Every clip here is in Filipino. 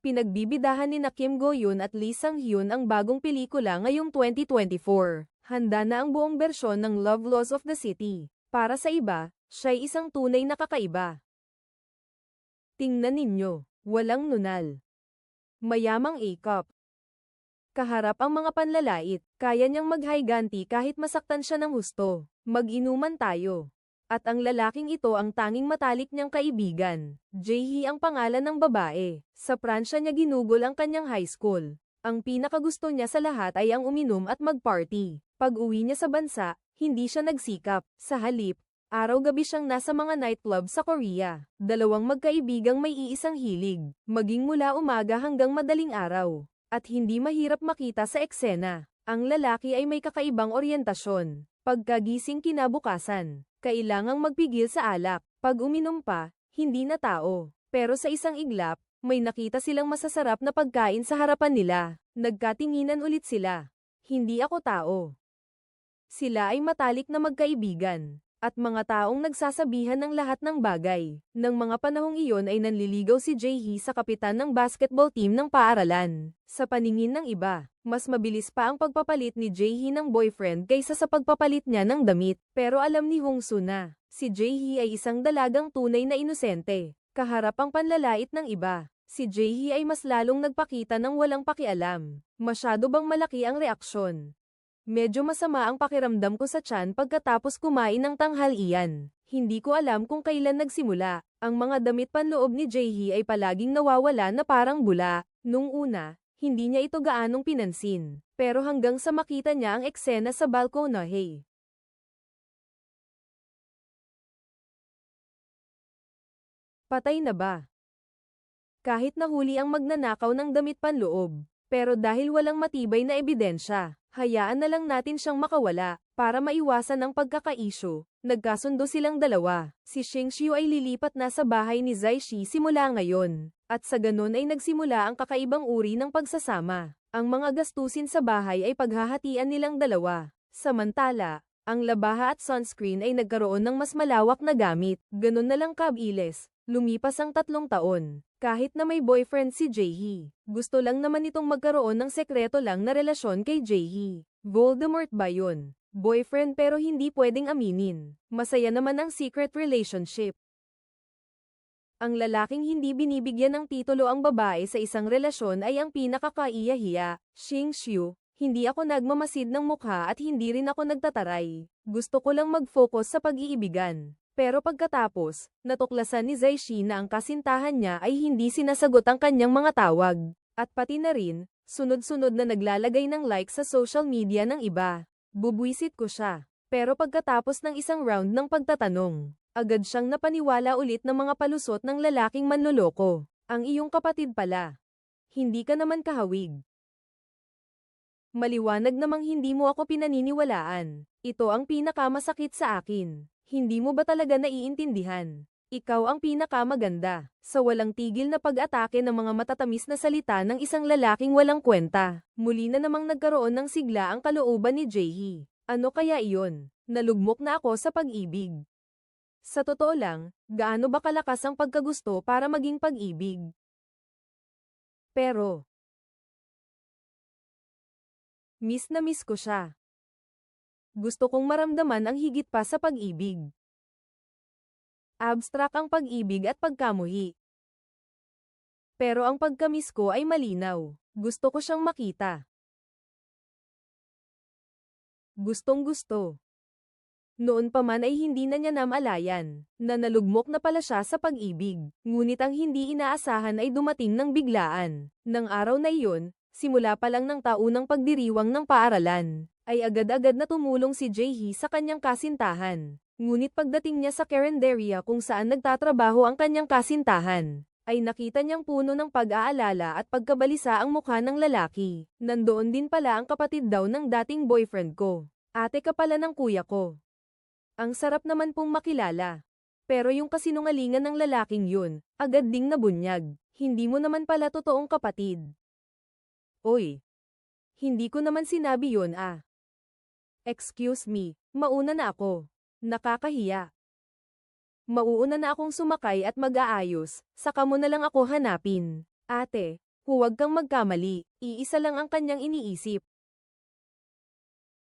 Pinagbibidahan ni na Kim Go Yoon at Lee Sang Hyun ang bagong pelikula ngayong 2024. Handa na ang buong bersyon ng Love Laws of the City. Para sa iba, siya'y isang tunay na kakaiba. Tingnan ninyo, walang nunal. Mayamang A-cup. Kaharap ang mga panlalait, kaya niyang maghayganti kahit masaktan siya ng husto. Mag-inuman tayo. At ang lalaking ito ang tanging matalik niyang kaibigan. Jaehee ang pangalan ng babae. Sa Pransya niya ginugol ang kanyang high school. Ang pinakagusto niya sa lahat ay ang uminom at mag-party. Pag uwi niya sa bansa, hindi siya nagsikap. Sa halip, araw-gabi siyang nasa mga nightclub sa Korea. Dalawang magkaibigang may iisang hilig. Maging mula umaga hanggang madaling araw. At hindi mahirap makita sa eksena. Ang lalaki ay may kakaibang oryentasyon. Pagkagising kinabukasan, kailangang magpigil sa alak. Pag uminom pa, hindi na tao. Pero sa isang iglap, may nakita silang masasarap na pagkain sa harapan nila. Nagkatinginan ulit sila. Hindi ako tao. Sila ay matalik na magkaibigan. At mga taong nagsasabihan ng lahat ng bagay. Nang mga panahong iyon ay nanliligaw si Jaehee sa kapitan ng basketball team ng paaralan. Sa paningin ng iba, mas mabilis pa ang pagpapalit ni Jaehee ng boyfriend kaysa sa pagpapalit niya ng damit. Pero alam ni Hongsu na, si Jaehee ay isang dalagang tunay na inosente. Kaharap ang panlalait ng iba. Si Jaehee ay mas lalong nagpakita ng walang pakialam. Masyado bang malaki ang reaksyon? Medyo masama ang pakiramdam ko sa tiyan pagkatapos kumain ng tanghalian. Hindi ko alam kung kailan nagsimula. Ang mga damit panloob ni Jaehee ay palaging nawawala na parang bula. Nung una, hindi niya ito gaanong pinansin. Pero hanggang sa makita niya ang eksena sa balkonahe. Patay na ba? Kahit nahuli ang magnanakaw ng damit panloob, pero dahil walang matibay na ebidensya, hayaan na lang natin siyang makawala, para maiwasan ang pagkakaisyo. Nagkasundo silang dalawa. Si Shingxiu ay lilipat na sa bahay ni Zai Shi simula ngayon, at sa ganun ay nagsimula ang kakaibang uri ng pagsasama. Ang mga gastusin sa bahay ay paghahatian nilang dalawa. Samantala, ang labaha at sunscreen ay nagkaroon ng mas malawak na gamit. Ganun na lang kabilis. Lumipas ang tatlong taon. Kahit na may boyfriend si Jaehee, gusto lang naman itong magkaroon ng sekreto lang na relasyon kay Jaehee. Voldemort ba yun? Boyfriend pero hindi pwedeng aminin. Masaya naman ang secret relationship. Ang lalaking hindi binibigyan ng titulo ang babae sa isang relasyon ay ang pinakakaiyahiya. Xing Xiu, hindi ako nagmamasid ng mukha at hindi rin ako nagtataray. Gusto ko lang mag-focus sa pag-iibigan. Pero pagkatapos, natuklasan ni Zai Shi na ang kasintahan niya ay hindi sinasagot ang kanyang mga tawag. At pati na rin, sunod-sunod na naglalagay ng like sa social media ng iba. Bubwisit ko siya. Pero pagkatapos ng isang round ng pagtatanong, agad siyang napaniwala ulit ng mga palusot ng lalaking manloloko. Ang iyong kapatid pala. Hindi ka naman kahawig. Maliwanag namang hindi mo ako pinaniniwalaan. Ito ang pinakamasakit sa akin. Hindi mo ba talaga naiintindihan? Ikaw ang pinakamaganda. Sa walang tigil na pag-atake ng mga matatamis na salita ng isang lalaking walang kwenta. Muli na namang nagkaroon ng sigla ang kalooban ni Jaehee. Ano kaya iyon? Nalugmok na ako sa pag-ibig. Sa totoo lang, gaano ba kalakas ang pagkagusto para maging pag-ibig? Pero, miss na miss ko siya. Gusto kong maramdaman ang higit pa sa pag-ibig. Abstract ang pag-ibig at pagkamuhi. Pero ang pagkamis ko ay malinaw. Gusto ko siyang makita. Gustong gusto. Noon pa man ay hindi na niya namalayan, na nalugmok na pala siya sa pag-ibig. Ngunit ang hindi inaasahan ay dumating ng biglaan. Nang araw na iyon, simula pa lang ng taunang pagdiriwang ng paaralan, ay agad-agad na tumulong si Jaehee sa kanyang kasintahan. Ngunit pagdating niya sa Carinderia kung saan nagtatrabaho ang kanyang kasintahan, ay nakita niyang puno ng pag-aalala at pagkabalisa ang mukha ng lalaki. Nandoon din pala ang kapatid daw ng dating boyfriend ko. Ate ka pala ng kuya ko. Ang sarap naman pong makilala. Pero yung kasinungalingan ng lalaking yun, agad ding nabunyag. Hindi mo naman pala totoong kapatid. Oy. Hindi ko naman sinabi yun ah. Excuse me, mauna na ako. Nakakahiya. Mauuna na akong sumakay at mag-aayos, saka mo na lang ako hanapin. Ate, Huwag kang magkamali, iisa lang ang kanyang iniisip.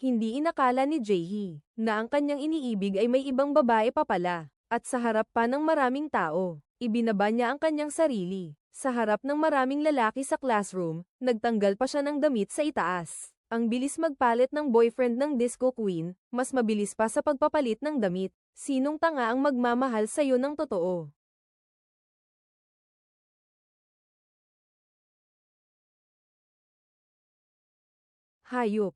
Hindi inakala ni Jaehee na ang kanyang iniibig ay may ibang babae pa pala, at sa harap pa ng maraming tao, ibinaba niya ang kanyang sarili. Sa harap ng maraming lalaki sa classroom, nagtanggal pa siya ng damit sa itaas. Ang bilis magpalit ng boyfriend ng disco queen, mas mabilis pa sa pagpapalit ng damit. Sinong tanga ang magmamahal sa'yo ng totoo? Hayop.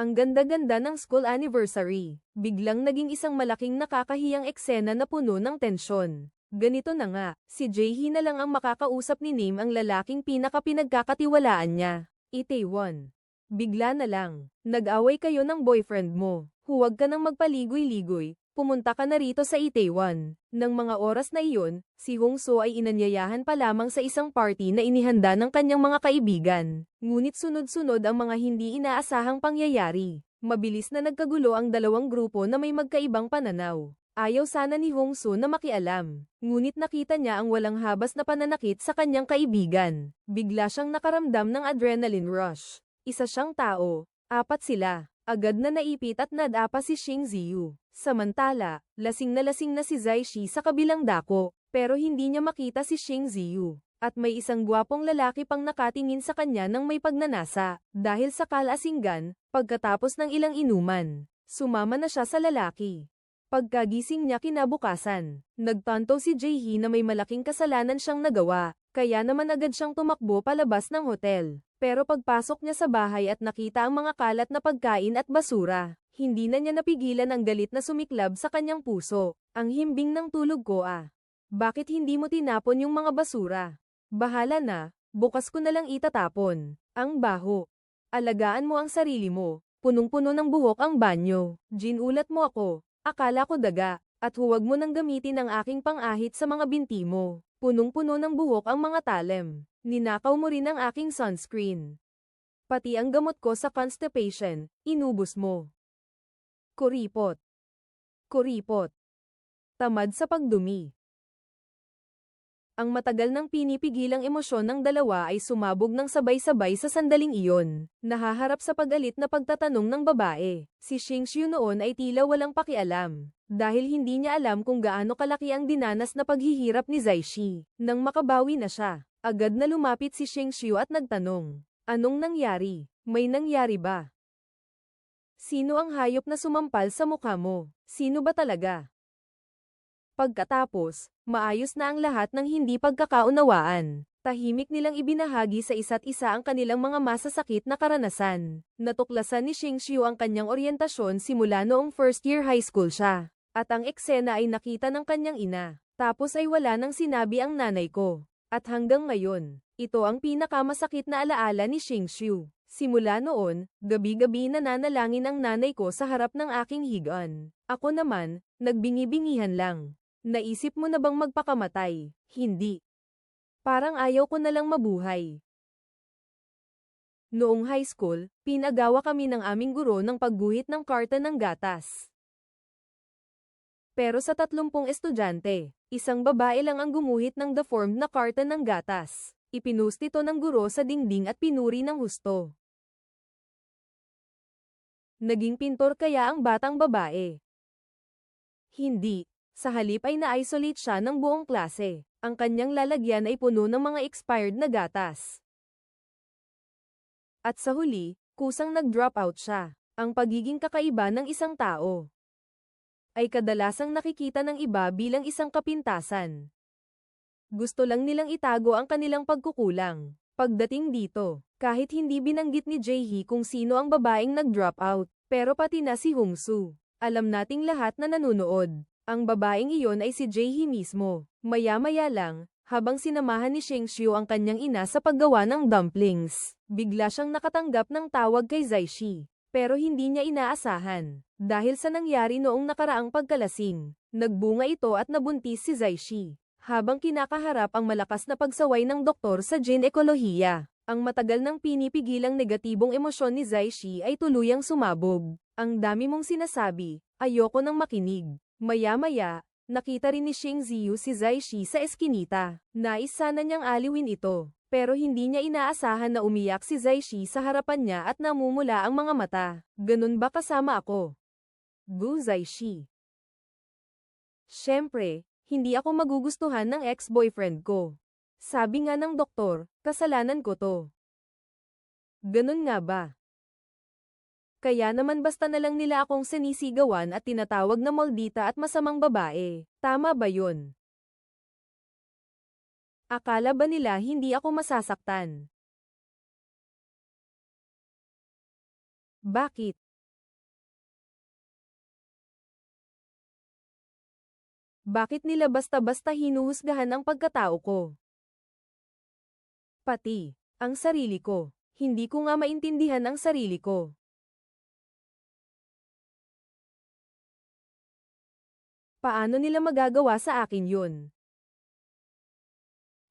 Ang ganda-ganda ng school anniversary. Biglang naging isang malaking nakakahiyang eksena na puno ng tensyon. Ganito na nga, si Jaehee na lang ang makakausap ni Nim ang lalaking pinakapinagkakatiwalaan niya. Itaewon. Bigla na lang, nag-away kayo ng boyfriend mo. Huwag ka nang magpaligoy-ligoy, pumunta ka na rito sa Itaewon. Nang mga oras na iyon, si Hong So ay inanyayahan pa lamang sa isang party na inihanda ng kanyang mga kaibigan. Ngunit sunod-sunod ang mga hindi inaasahang pangyayari. Mabilis na nagkagulo ang dalawang grupo na may magkaibang pananaw. Ayaw sana ni Hong So na makialam. Ngunit nakita niya ang walang habas na pananakit sa kanyang kaibigan. Bigla siyang nakaramdam ng adrenaline rush. Isa siyang tao, apat sila. Agad na naipit at nadapa si Xing Ziyu. Samantala, lasing na lasing na si Zai Shi sa kabilang dako, pero hindi niya makita si Xing Ziyu. At may isang gwapong lalaki pang nakatingin sa kanya ng may pagnanasa, dahil sa kalasinggan, pagkatapos ng ilang inuman. Sumama na siya sa lalaki. Pagkagising niya kinabukasan, nagtanto si Jaehee na may malaking kasalanan siyang nagawa, kaya naman agad siyang tumakbo palabas ng hotel. Pero pagpasok niya sa bahay at nakita ang mga kalat na pagkain at basura, hindi na niya napigilan ang galit na sumiklab sa kanyang puso. Ang himbing ng tulog ko ah. Bakit hindi mo tinapon yung mga basura? Bahala na, bukas ko na lang itatapon. Ang baho. Alagaan mo ang sarili mo. Punong-puno ng buhok ang banyo. Ginulat mo ako. Akala ko daga. At huwag mo nang gamitin ang aking pang-ahit sa mga binti mo. Punong-puno ng buhok ang mga talem. Ninakaw mo rin ang aking sunscreen. Pati ang gamot ko sa constipation, inubos mo. Kuripot. Kuripot. Tamad sa pagdumi. Ang matagal nang pinipigilang emosyon ng dalawa ay sumabog ng sabay-sabay sa sandaling iyon. Nahaharap sa pagalit na pagtatanong ng babae. Si Xingxiu noon ay tila walang pakialam. Dahil hindi niya alam kung gaano kalaki ang dinanas na paghihirap ni Zaishi. Nang makabawi na siya, agad na lumapit si Xingxiu at nagtanong. Anong nangyari? May nangyari ba? Sino ang hayop na sumampal sa mukha mo? Sino ba talaga? Pagkatapos, maayos na ang lahat ng hindi pagkakaunawaan. Tahimik nilang ibinahagi sa isa't isa ang kanilang mga masasakit na karanasan. Natuklasan ni Xingxiu ang kanyang oryentasyon simula noong first year high school siya. At ang eksena ay nakita ng kanyang ina. Tapos ay wala nang sinabi ang nanay ko. At hanggang ngayon, ito ang pinakamasakit na alaala ni Xingxiu. Simula noon, gabi-gabi nananalangin ang nanay ko sa harap ng aking higaan. Ako naman, nagbingi-bingihan lang. Naisip mo na bang magpakamatay? Hindi. Parang ayaw ko na lang mabuhay. Noong high school, pinagawa kami ng aming guro ng pagguhit ng karta ng gatas. Pero sa tatlumpong estudyante, isang babae lang ang gumuhit ng deformed na karta ng gatas. Ipinost ito ng guro sa dingding at pinuri ng husto. Naging pintor kaya ang batang babae. Hindi. Sa halip ay na-isolate siya ng buong klase. Ang kanyang lalagyan ay puno ng mga expired na gatas. At sa huli, kusang nag-drop out siya. Ang pagiging kakaiba ng isang tao ay kadalasang nakikita ng iba bilang isang kapintasan. Gusto lang nilang itago ang kanilang pagkukulang. Pagdating dito, kahit hindi binanggit ni Jaehee kung sino ang babaeng nag-drop out, pero pati na si Hongsu, alam nating lahat na nanunood. Ang babaeng iyon ay si Jaehee mismo. Maya-maya lang, habang sinamahan ni Shengxiu ang kanyang ina sa paggawa ng dumplings, bigla siyang nakatanggap ng tawag kay Zaishi. Pero hindi niya inaasahan. Dahil sa nangyari noong nakaraang pagkalasing, nagbunga ito at nabuntis si Zaishi. Habang kinakaharap ang malakas na pagsaway ng doktor sa gene-ekolohiya, ang matagal nang pinipigilang negatibong emosyon ni Zaishi ay tuluyang sumabog. Ang dami mong sinasabi, ayoko nang makinig. Maya-maya, Nakita rin ni Xing Ziyu si Zai Shi sa eskinita. Nais sana niyang aliwin ito. Pero hindi niya inaasahan na umiyak si Zai Shi sa harapan niya at namumula ang mga mata. Ganun ba kasama ako? Gu Zai Shi. Siyempre, hindi ako magugustuhan ng ex-boyfriend ko. Sabi nga ng doktor, kasalanan ko to. Ganun nga ba? Kaya naman basta na lang nila akong sinisigawan at tinatawag na moldita at masamang babae. Tama ba yun? Akala ba nila hindi ako masasaktan? Bakit? Bakit nila basta-basta hinuhusgahan ang pagkatao ko? Pati, ang sarili ko. Hindi ko nga maintindihan ang sarili ko. Paano nila magagawa sa akin yun?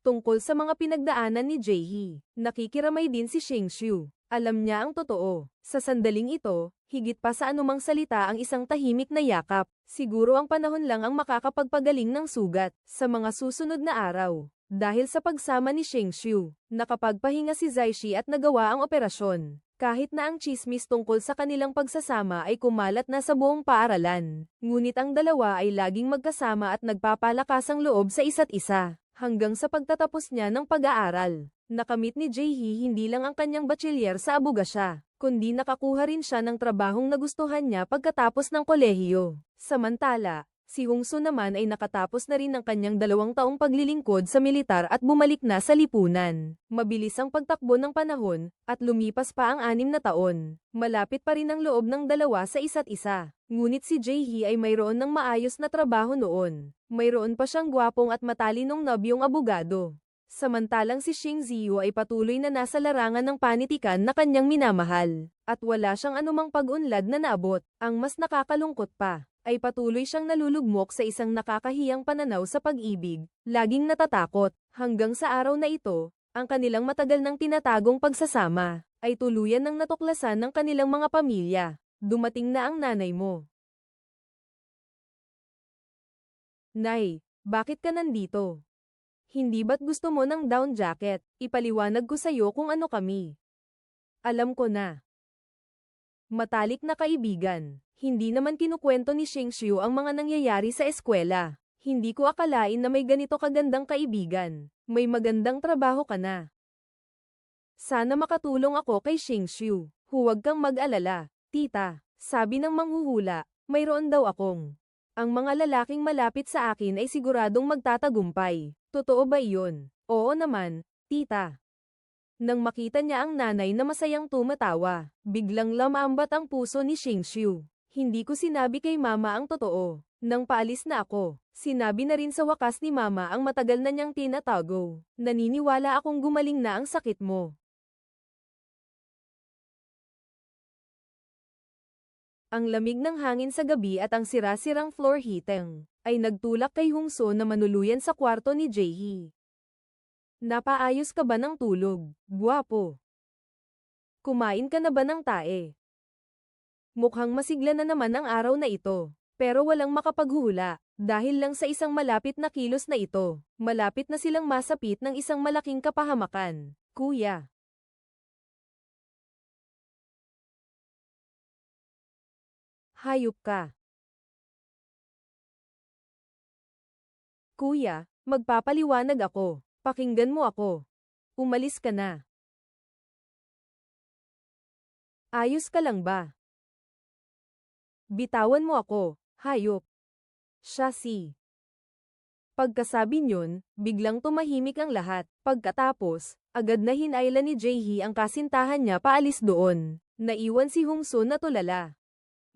Tungkol sa mga pinagdaanan ni Jaehee, nakikiramay din si Shingshu. Alam niya ang totoo. Sa sandaling ito, higit pa sa anumang salita ang isang tahimik na yakap. Siguro ang panahon lang ang makakapagpagaling ng sugat sa mga susunod na araw. Dahil sa pagsama ni Shingshu, nakapagpahinga si Zaishi at nagawa ang operasyon. Kahit na ang chismis tungkol sa kanilang pagsasama ay kumalat na sa buong paaralan, ngunit ang dalawa ay laging magkasama at nagpapalakas ang loob sa isa't isa, hanggang sa pagtatapos niya ng pag-aaral. Nakamit ni Jaehee hindi lang ang kanyang bachelier sa abogasya, kundi nakakuha rin siya ng trabahong nagustuhan niya pagkatapos ng kolehiyo. Samantala, Si Hungso naman ay nakatapos na rin ng kanyang dalawang taong paglilingkod sa militar at bumalik na sa lipunan. Mabilis ang pagtakbo ng panahon, at lumipas pa ang anim na taon. Malapit pa rin ang loob ng dalawa sa isa't isa. Ngunit si Jaehee ay mayroon ng maayos na trabaho noon. Mayroon pa siyang gwapong at matalinong nobyong abogado. Samantalang si Xing Ziyu ay patuloy na nasa larangan ng panitikan na kanyang minamahal, at wala siyang anumang pag-unlad na naabot. Ang mas nakakalungkot pa, ay patuloy siyang nalulugmok sa isang nakakahiyang pananaw sa pag-ibig, laging natatakot, hanggang sa araw na ito, ang kanilang matagal ng tinatagong pagsasama, ay tuluyan ng natuklasan ng kanilang mga pamilya. Dumating na ang nanay mo. Nay, bakit ka nandito? Hindi ba't gusto mo ng down jacket? Ipaliwanag ko sa'yo kung ano kami. Alam ko na. Matalik na kaibigan. Hindi naman kinukwento ni Shingshu ang mga nangyayari sa eskwela. Hindi ko akalain na may ganito kagandang kaibigan. May magandang trabaho ka na. Sana makatulong ako kay Shingshu. Huwag kang mag-alala, tita. Sabi ng manghuhula, mayroon daw akong. Ang mga lalaking malapit sa akin ay siguradong magtatagumpay. Totoo ba iyon? Oo naman, tita. Nang makita niya ang nanay na masayang tumatawa, biglang lamambat ang puso ni Shingshu. Hindi ko sinabi kay mama ang totoo. Nang paalis na ako, sinabi na rin sa wakas ni mama ang matagal na niyang tinatago. Naniniwala akong gumaling na ang sakit mo. Ang lamig ng hangin sa gabi at ang sira-sirang floor heating ay nagtulak kay Hungso na manuluyan sa kwarto ni Jaehee. Napaayos ka ba ng tulog, guwapo? Kumain ka na ba ng tae? Mukhang masigla na naman ang araw na ito. Pero walang makapaghuhula, dahil lang sa isang malapit na kilos na ito, malapit na silang masapit ng isang malaking kapahamakan. Kuya. Hayop ka. Kuya, magpapaliwanag ako. Pakinggan mo ako. Umalis ka na. Ayos ka lang ba? Bitawan mo ako, hayop. Siya si. Pagkasabi niyon, biglang tumahimik ang lahat. Pagkatapos, agad na hinayla ni Jaehee ang kasintahan niya paalis doon. Naiwan si Hungso na tulala.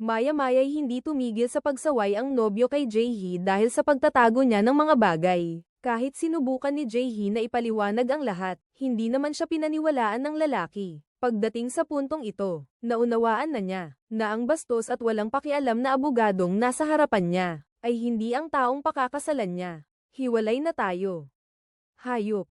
Maya-maya'y hindi tumigil sa pagsaway ang nobyo kay Jaehee dahil sa pagtatago niya ng mga bagay. Kahit sinubukan ni Jaehee na ipaliwanag ang lahat, hindi naman siya pinaniwalaan ng lalaki. Pagdating sa puntong ito, naunawaan na niya, na ang bastos at walang pakialam na abogadong nasa harapan niya, ay hindi ang taong pakakasalan niya. Hiwalay na tayo. Hayop.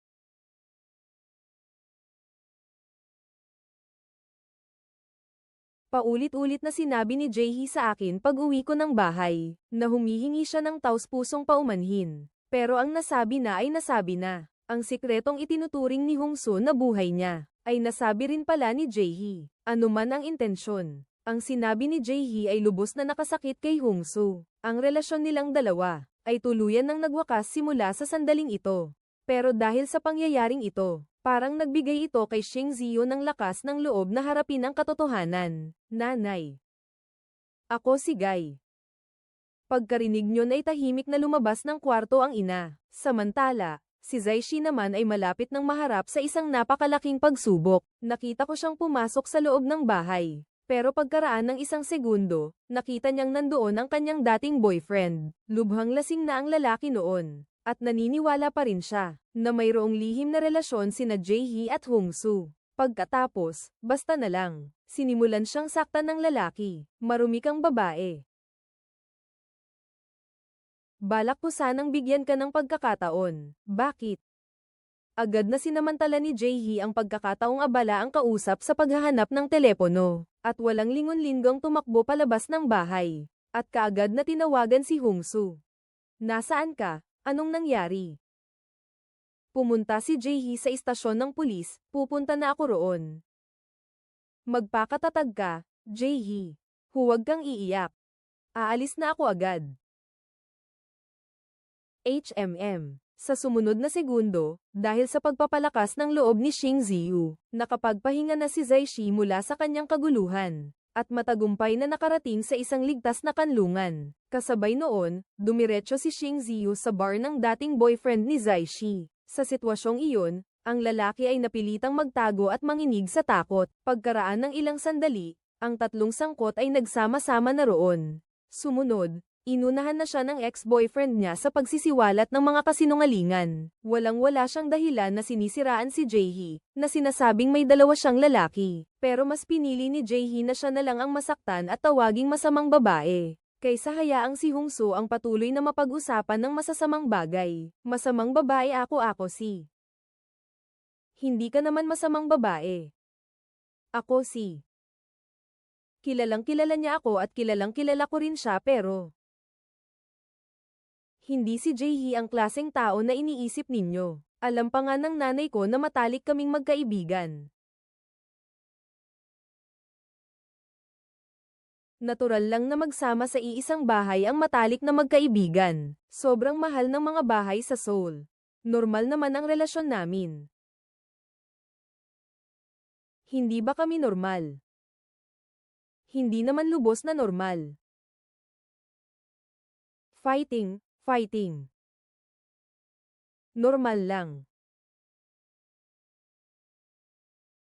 Paulit-ulit na sinabi ni Jaehee sa akin pag uwi ko ng bahay, na humihingi siya ng taus-pusong paumanhin. Pero ang nasabi na ay nasabi na. Ang sikretong itinuturing ni Hongso na buhay niya, ay nasabi rin pala ni Jaehee. Ano man ang intensyon. Ang sinabi ni Jaehee ay lubos na nakasakit kay Hongso. Ang relasyon nilang dalawa, ay tuluyan ng nagwakas simula sa sandaling ito. Pero dahil sa pangyayaring ito, parang nagbigay ito kay Xing Ziyo ng lakas ng loob na harapin ang katotohanan. Nanay. Ako si Guy. Pagkarinig niyon ay tahimik na lumabas ng kwarto ang ina. Samantala, si Zaishi naman ay malapit ng maharap sa isang napakalaking pagsubok. Nakita ko siyang pumasok sa loob ng bahay. Pero pagkaraan ng isang segundo, nakita niyang nandoon ang kanyang dating boyfriend. Lubhang lasing na ang lalaki noon. At naniniwala pa rin siya, na mayroong lihim na relasyon sina Jaehee at Hongsu. Pagkatapos, basta na lang, sinimulan siyang saktan ng lalaki, marumi kang babae. Balak ko sanang bigyan ka ng pagkakataon. Bakit? Agad na sinamantala ni Jaehee ang pagkakataong abala ang kausap sa paghahanap ng telepono, at walang lingon-linggong tumakbo palabas ng bahay, at kaagad na tinawagan si Hongsu. Nasaan ka? Anong nangyari? Pumunta si Jaehee sa istasyon ng pulis, pupunta na ako roon. Magpakatatag ka, Jaehee. Huwag kang iiyak. Aalis na ako agad. HMM. Sa sumunod na segundo, dahil sa pagpapalakas ng loob ni Xing Ziyu, nakapagpahinga na si Zaishi mula sa kanyang kaguluhan, at matagumpay na nakarating sa isang ligtas na kanlungan. Kasabay noon, dumiretso si Xing Ziyu sa bar ng dating boyfriend ni Zaishi. Sa sitwasyong iyon, ang lalaki ay napilitang magtago at manginig sa takot. Pagkaraan ng ilang sandali, ang tatlong sangkot ay nagsama-sama na roon. Sumunod, Inunahan na siya ng ex-boyfriend niya sa pagsisiwalat ng mga kasinungalingan. Walang-wala siyang dahilan na sinisiraan si Jaehee, na sinasabing may dalawa siyang lalaki. Pero mas pinili ni Jaehee na siya na lang ang masaktan at tawaging masamang babae. Kaysa hayaang si Hongso ang patuloy na mapag-usapan ng masasamang bagay. Masamang babae ako ako si. Hindi ka naman masamang babae. Ako si. Kilalang kilala niya ako at kilalang kilala ko rin siya pero hindi si Jaehee ang klaseng tao na iniisip ninyo. Alam pa nga ng nanay ko na matalik kaming magkaibigan. Natural lang na magsama sa iisang bahay ang matalik na magkaibigan. Sobrang mahal ng mga bahay sa Seoul. Normal naman ang relasyon namin. Hindi ba kami normal? Hindi naman lubos na normal. Fighting, Fighting. Normal lang.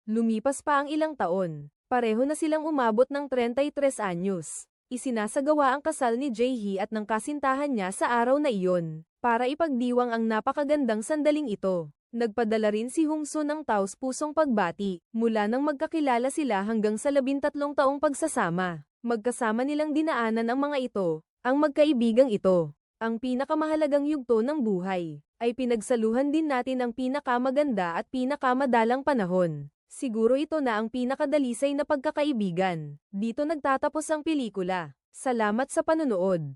Lumipas pa ang ilang taon. Pareho na silang umabot ng 33 anyos. Isinasagawa ang kasal ni Jaehee at ng kasintahan niya sa araw na iyon, para ipagdiwang ang napakagandang sandaling ito. Nagpadala rin si Hongso ng taos-pusong pagbati, mula nang magkakilala sila hanggang sa labintatlong taong pagsasama. Magkasama nilang dinaanan ang mga ito, ang magkaibigang ito. Ang pinakamahalagang yugto ng buhay, ay pinagsaluhan din natin ang pinakamaganda at pinakamadalang panahon. Siguro ito na ang pinakadalisay na pagkakaibigan. Dito nagtatapos ang pelikula. Salamat sa panonood.